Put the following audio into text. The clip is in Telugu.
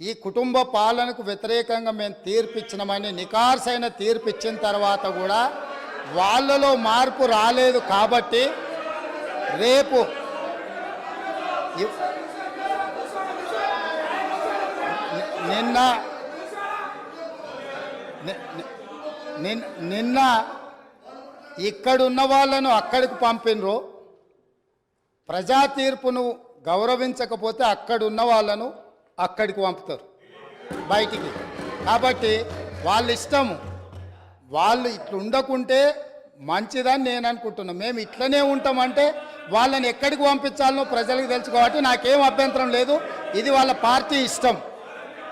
ఈ కుటుంబ పాలనకు వ్యతిరేకంగా మేము తీర్పిచ్చినామని నికార్సైన తీర్పిచ్చిన తర్వాత కూడా వాళ్ళలో మార్పు రాలేదు కాబట్టి రేపు నిన్న నిన్- నిన్న ఇక్కడున్న వాళ్ళను అక్కడికి పంపినరు. ప్రజా తీర్పును గౌరవించకపోతే అక్కడున్న వాళ్ళను అక్కడికి పంపుతారు. బయటికి. కాబట్టి వాళ్ళ ఇష్టము. వాళ్ళు ఇట్లా ఉండకుంటే మంచిదని నేను అనుకుంటున్నాను మేము ఇట్లనే ఉంటామంటే వాళ్ళని ఎక్కడికి పంపించాలనో ప్రజలకు తెలుసు కాబట్టి నాకేం అభ్యంతరం లేదు. ఇది వాళ్ళ పార్టీ ఇష్టం.